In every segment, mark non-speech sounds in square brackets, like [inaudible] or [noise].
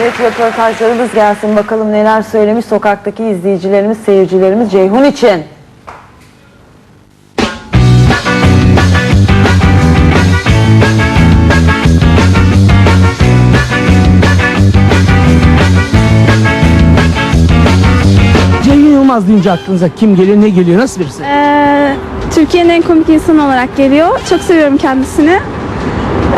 Evet röportajlarımız gelsin bakalım neler söylemiş sokaktaki izleyicilerimiz, seyircilerimiz Ceyhun için. Ceyhun Yılmaz deyince aklınıza kim geliyor, ne geliyor, nasıl birisi? Ee, Türkiye'nin en komik insanı olarak geliyor. Çok seviyorum kendisini.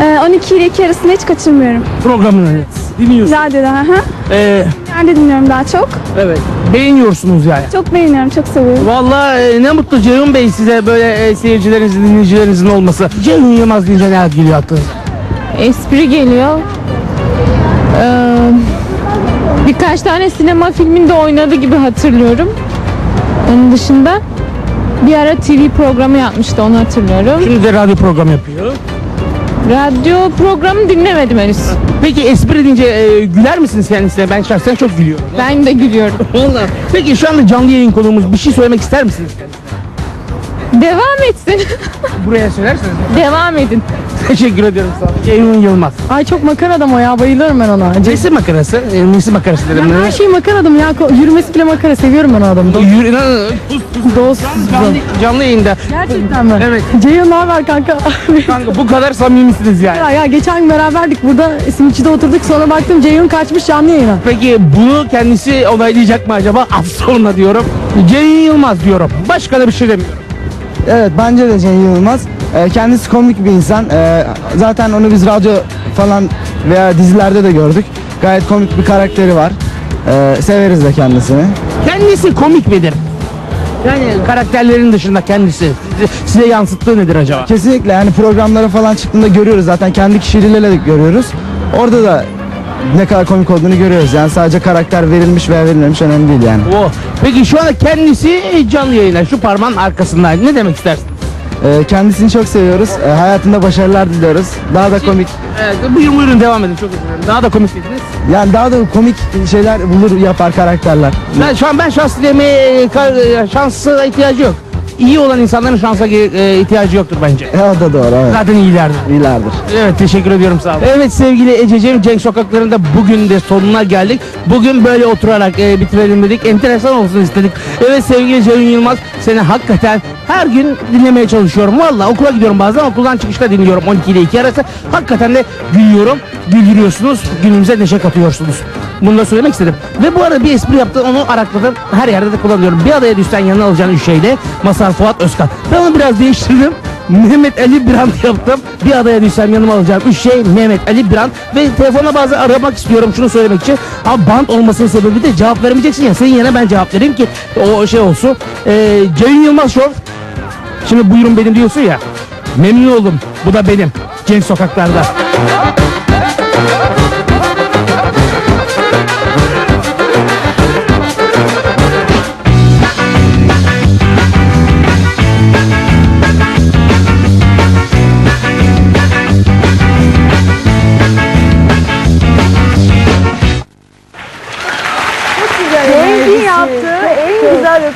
Ee, 12 ile 2 arasında hiç kaçırmıyorum. Programını evet. Dinliyorsunuz. Radyoda, hı hı. Ee, Nerede dinliyorum daha çok. evet, beğeniyorsunuz yani. Çok beğeniyorum, çok seviyorum. Vallahi e, ne mutlu Ceyhun Bey size böyle e, seyircilerinizin, dinleyicilerinizin olması. Ceyhun Yılmaz deyince ne geliyor aklınıza? espri geliyor. Ee, birkaç tane sinema filminde oynadı gibi hatırlıyorum. Onun dışında bir ara TV programı yapmıştı onu hatırlıyorum. Şimdi de radyo programı yapıyor. Radyo programı dinlemedim henüz. Peki espri deyince e, güler misiniz kendisine? Ben şahsen çok gülüyorum. Ben de gülüyorum. [laughs] Vallahi. Peki şu anda canlı yayın konuğumuz bir şey söylemek ister misiniz? Devam etsin. Buraya söylerseniz. Devam edin. Teşekkür ediyorum sağ olun. Ceyhun Yılmaz. Ay çok makar adam o ya bayılıyorum ben ona. Nesi makarası? E, nesi makarası dedim. Her şey makar adam ya. Ko- Yürümesi bile makara. Seviyorum ben o adamı. Yürü, inan- Dost. canlı, canlı yayında. Gerçekten mi? Evet. Ceyhun ne haber kanka? Kanka bu kadar samimisiniz yani. ya, ya geçen gün beraberdik burada simitçide oturduk sonra baktım Ceyhun kaçmış canlı yayına. Peki bunu kendisi onaylayacak mı acaba? [laughs] Az sonra diyorum. Ceyhun Yılmaz diyorum. Başka da bir şey demiyorum. Evet bence de Cem Yılmaz. Ee, kendisi komik bir insan. Ee, zaten onu biz radyo falan veya dizilerde de gördük. Gayet komik bir karakteri var. Ee, severiz de kendisini. Kendisi komik midir? Yani karakterlerin dışında kendisi size, yansıttığı nedir acaba? Kesinlikle yani programlara falan çıktığında görüyoruz zaten kendi kişiliğiyle de görüyoruz. Orada da ne kadar komik olduğunu görüyoruz. Yani sadece karakter verilmiş veya verilmemiş önemli değil yani. O. Peki şu anda kendisi canlı yayına şu parmağın arkasında. Ne demek istersin? Ee, kendisini çok seviyoruz. Ee, hayatında başarılar diliyoruz. Daha da komik Evet, buyurun buyurun devam edin. Çok özür dilerim. Daha da komik dediniz. yani daha da komik şeyler bulur yapar karakterler. Ben şu an ben şans dilemeye ka- şansa ihtiyacı yok. İyi olan insanların şansa e, ihtiyacı yoktur bence. E, o da doğru evet. Zaten iyilerdir. İyilerdir. Evet teşekkür ediyorum sağ olun. Evet sevgili Ececiğim Cenk Sokakları'nda bugün de sonuna geldik. Bugün böyle oturarak e, bitirelim dedik. Enteresan olsun istedik. Evet sevgili Ceyhun Yılmaz seni hakikaten her gün dinlemeye çalışıyorum. Valla okula gidiyorum bazen okuldan çıkışta dinliyorum 12 ile 2 arası. Hakikaten de gülüyorum. Güldürüyorsunuz. Günümüze neşe katıyorsunuz. Bunu da söylemek istedim. Ve bu arada bir espri yaptım onu arakladım. Her yerde de kullanıyorum. Bir adaya düşsen yanına alacağın üç şeyle Masar Fuat Özkan. Ben onu biraz değiştirdim. Mehmet Ali Brand [laughs] yaptım. Bir adaya düşsem yanıma alacağım üç şey Mehmet Ali Brand. Ve telefona bazen aramak istiyorum şunu söylemek için. Ama band olmasının sebebi de cevap veremeyeceksin ya. Senin yerine ben cevap vereyim ki o şey olsun. Ee, Ceyhun Yılmaz Show. Şimdi buyurun benim diyorsun ya. Memnun oldum. Bu da benim. Cenk Sokaklar'da.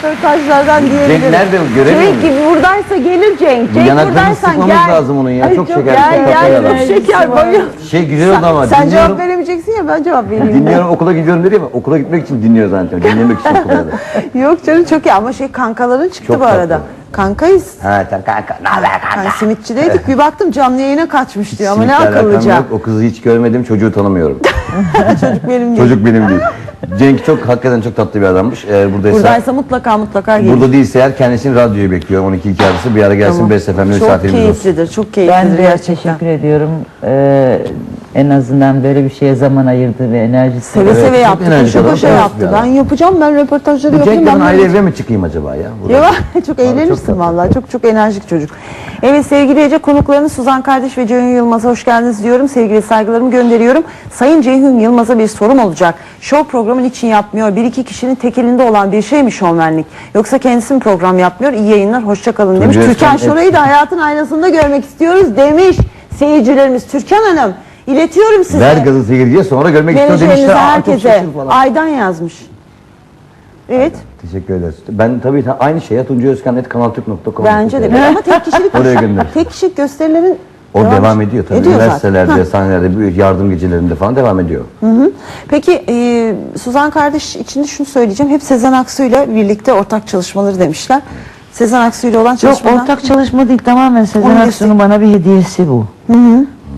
Röportajlardan diyebilirim. Cenk nerede? Göremiyor Cenk muyum? buradaysa gelir Cenk. Cenk yanaklarını buradaysan sıkmamız gel. lazım onun ya. Ay, Çok şeker, Gel çok gel. Çok adam. şeker bayıl. Şey güzel oldu ama Sen dinliyorum. cevap veremeyeceksin ya ben cevap vereyim. Dinliyorum okula gidiyorum dedi ama okula gitmek için dinliyor zaten. Dinlemek için okula da. [laughs] Yok canım çok iyi ama şey kankaların çıktı Çok bu arada. tatlı. Kankayız. Ha tamam kanka. Ne haber kanka? Yani simitçideydik bir baktım canlı yayına kaçmış diyor ama ne alakam akıllıca. yok. O kızı hiç görmedim. Çocuğu tanımıyorum. [laughs] Çocuk benim değil. Çocuk benim değil. Cenk çok hakikaten çok tatlı bir adammış. Eğer buradaysa, Buradaysa mutlaka mutlaka gelir. burada değilse eğer kendisini radyoya bekliyor. 12 2 arası bir ara gelsin Tamam. 5 FM'de Çok saatimiz olsun. keyiflidir, çok keyiflidir Ben de gerçekten. teşekkür ediyorum. Ee, en azından böyle bir şeye zaman ayırdı ve enerjisi. Seve Evet, seve çok yaptı, enerjik koşa adam, koşa evet yaptı. bir Ben adam. yapacağım, ben röportajları Bu yapayım. Cenk'le Ben ben ayrı böyle- eve mi çıkayım acaba ya? Burada. Ya [laughs] çok eğlenirsin çok tatlı. vallahi. Çok çok enerjik çocuk. Evet sevgili Ece konuklarınız Suzan Kardeş ve Ceyhun Yılmaz'a hoş geldiniz diyorum. Sevgili saygılarımı gönderiyorum. Sayın Ceyhun Yılmaz'a bir sorum olacak. Show programın için yapmıyor. Bir iki kişinin tek elinde olan bir şey mi şovmenlik? Yoksa kendisi mi program yapmıyor? İyi yayınlar, hoşça kalın demiş. Tuncay Türkan Özkan- Şoray'ı da hayatın aynasında görmek istiyoruz demiş seyircilerimiz. Türkan Hanım iletiyorum size. Ver gazı seyirciye sonra görmek istiyor Menajerinize demişler. Aa, çok herkese. şaşır falan. Aydan yazmış. Evet. Teşekkür ederiz. Ben tabii ta- aynı şeye tuncayözkan.kanaltürk.com Bence de. Ama tek kişilik Oraya gönder. tek kişilik gösterilerin O Devam- devam, ediyor tabii. Ediyor zaten. Üniversitelerde, Ha. sahnelerde, büyük yardım gecelerinde falan devam ediyor. Peki e, Suzan kardeş için de şunu söyleyeceğim. Hep Sezen Aksu ile birlikte ortak çalışmaları demişler. Sezen Aksu ile olan Yok çalışmadan ortak çalışma değil tamamen Sezen Aksu'nun bana bir hediyesi bu.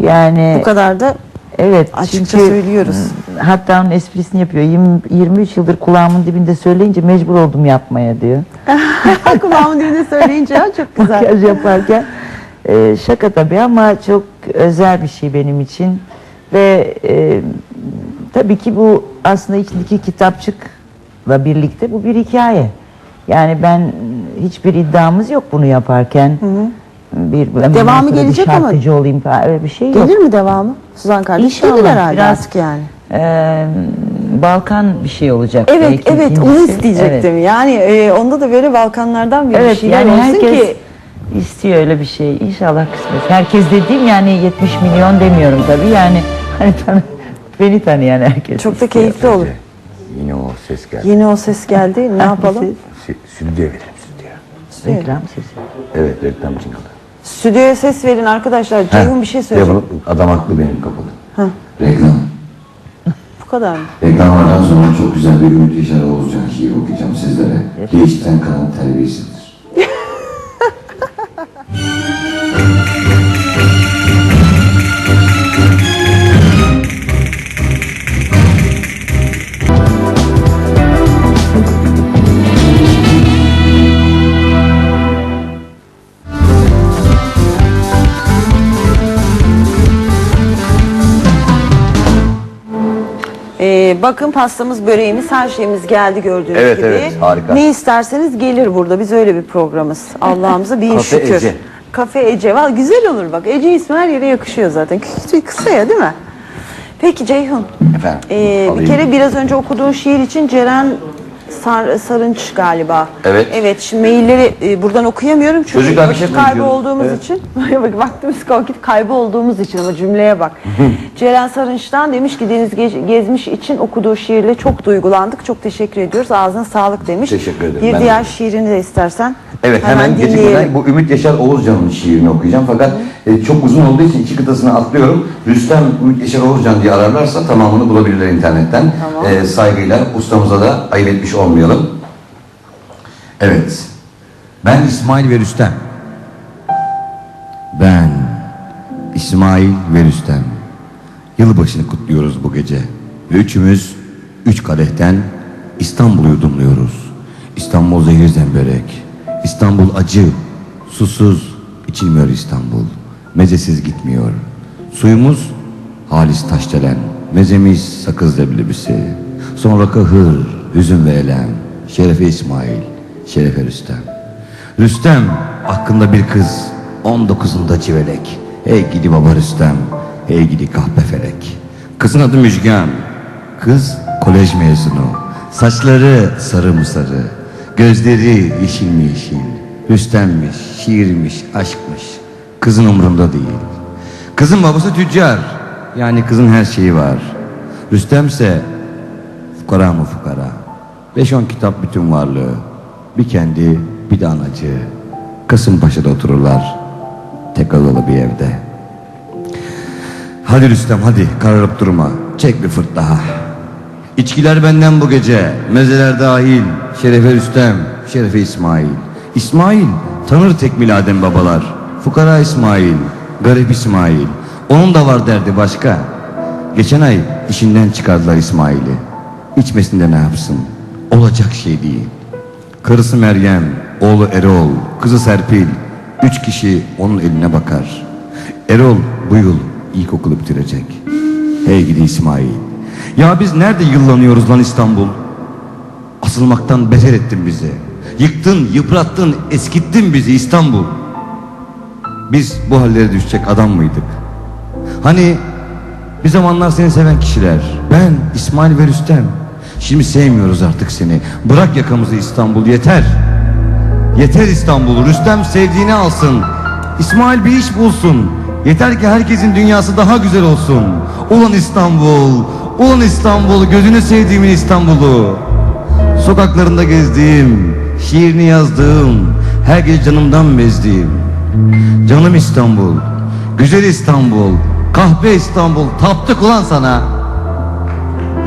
Yani bu kadar da evet açıkça çünkü söylüyoruz. Hatta onun esprisini yapıyor. 20, 23 yıldır kulağımın dibinde söyleyince mecbur oldum yapmaya diyor. [laughs] Kulağımın dibinde söyleyince çok güzel. Makyaj yaparken. Ee, şaka tabii ama çok özel bir şey benim için. Ve e, tabii ki bu aslında içindeki kitapçıkla birlikte bu bir hikaye. Yani ben hiçbir iddiamız yok bunu yaparken. Bir, ondan Devamı sonra bir gelecek ama- olayım öyle bir şey yok. Gelir mi devamı? Suzan kardeş İnşallah, gelir herhalde biraz- artık yani. Ee, Balkan bir şey olacak. Evet belki evet onu ikincisi. isteyecektim. Evet. Yani e, onda da böyle Balkanlardan bir Evet şeyler yani olsun herkes ki istiyor öyle bir şey. İnşallah kısmet. Herkes dediğim yani 70 milyon demiyorum tabii yani [laughs] hani tanı, beni tanıyan herkes. çok da istiyor. keyifli olur. Yine o ses geldi. Yeni o ses geldi. Ne yapalım? Si- Stüdyo verelim stüdyo. Reklam sesi. Evet reklam jingle'ı. Stüdyoya ses verin arkadaşlar. Ceyhun bir şey söyleyecek. Adam haklı benim kapalı. Reklam. Kadar mı? Reklamlardan sonra çok güzel bir Ümit Oğuzcan şiir okuyacağım sizlere. Gençten kalan terbiyesizdir. Ee, bakın pastamız, böreğimiz, her şeyimiz geldi gördüğünüz Evet, gibi. evet, harika. Ne isterseniz gelir burada. Biz öyle bir programız. Allah'ımıza bin Kafe şükür. Ece. Kafe Ece. Vallahi güzel olur bak. Ece ismi her yere yakışıyor zaten. Küçük kısa ya değil mi? Peki Ceyhun. Efendim, ee, bir alayım. kere biraz önce okuduğun şiir için Ceren Sar, Sarınç galiba. Evet. Evet şimdi mailleri e, buradan okuyamıyorum çünkü Çocuklar bir şey vakit kaybı konuşuyoruz. olduğumuz Evet. için. [laughs] bak vaktimiz vakit kaybı olduğumuz için ama cümleye bak. [laughs] Ceren Sarınç'tan demiş ki Deniz Ge- Gezmiş için okuduğu şiirle çok duygulandık. Çok teşekkür ediyoruz. Ağzına sağlık demiş. Teşekkür ederim. Bir Ben diğer de. şiirini de istersen. Evet hemen, dinleyelim. geçmeden bu Ümit Yaşar Oğuzcan'ın şiirini okuyacağım fakat e, çok uzun olduğu için iki kıtasını atlıyorum. Rüstem Ümit Yaşar Oğuzcan diye ararlarsa tamamını bulabilirler internetten. Tamam. E, saygıyla ustamıza da ayıp etmiş olmayalım. Evet. Ben İsmail ve Rüstem. Ben İsmail ve Rüstem. Yılbaşını kutluyoruz bu gece. Ve üçümüz üç kadehten İstanbul'u yudumluyoruz. İstanbul zehir zemberek. İstanbul acı. Susuz içilmiyor İstanbul. Mezesiz gitmiyor. Suyumuz halis taşdelen. Mezemiz sakız leblebisi. Sonra kahır, hüzün ve elem. Şerefe İsmail, Şerefe Rüstem. Rüstem hakkında bir kız 19'unda civelek Hey gidi baba Rüstem Hey gidi kahpe felek Kızın adı Müjgan Kız kolej mezunu Saçları sarı mı sarı Gözleri yeşil mi yeşil Rüstemmiş, şiirmiş, aşkmış Kızın umrunda değil Kızın babası tüccar Yani kızın her şeyi var Rüstemse Fukara mı fukara? Beş on kitap bütün varlığı. Bir kendi, bir de anacı. Kasımpaşa'da otururlar. Tek odalı bir evde. Hadi Rüstem hadi kararıp durma. Çek bir fırt daha. İçkiler benden bu gece. Mezeler dahil. Şerefe Rüstem, Şerefe İsmail. İsmail tanır tekmil Adem babalar. Fukara İsmail, garip İsmail. Onun da var derdi başka. Geçen ay işinden çıkardılar İsmail'i. İçmesinde ne yapsın? Olacak şey değil. Karısı Meryem, oğlu Erol, kızı Serpil. Üç kişi onun eline bakar. Erol bu yıl ilkokulu bitirecek. Hey gidi İsmail. Ya biz nerede yıllanıyoruz lan İstanbul? Asılmaktan beter ettin bizi. Yıktın, yıprattın, eskittin bizi İstanbul. Biz bu hallere düşecek adam mıydık? Hani bir zamanlar seni seven kişiler. Ben, İsmail ve Rüstem. Şimdi sevmiyoruz artık seni. Bırak yakamızı İstanbul yeter. Yeter İstanbul. Rüstem sevdiğini alsın. İsmail bir iş bulsun. Yeter ki herkesin dünyası daha güzel olsun. Ulan İstanbul. Ulan İstanbul. Gözünü sevdiğimin İstanbul'u. Sokaklarında gezdiğim, şiirini yazdığım, her gece canımdan bezdiğim. Canım İstanbul. Güzel İstanbul, kahpe İstanbul, taptık ulan sana.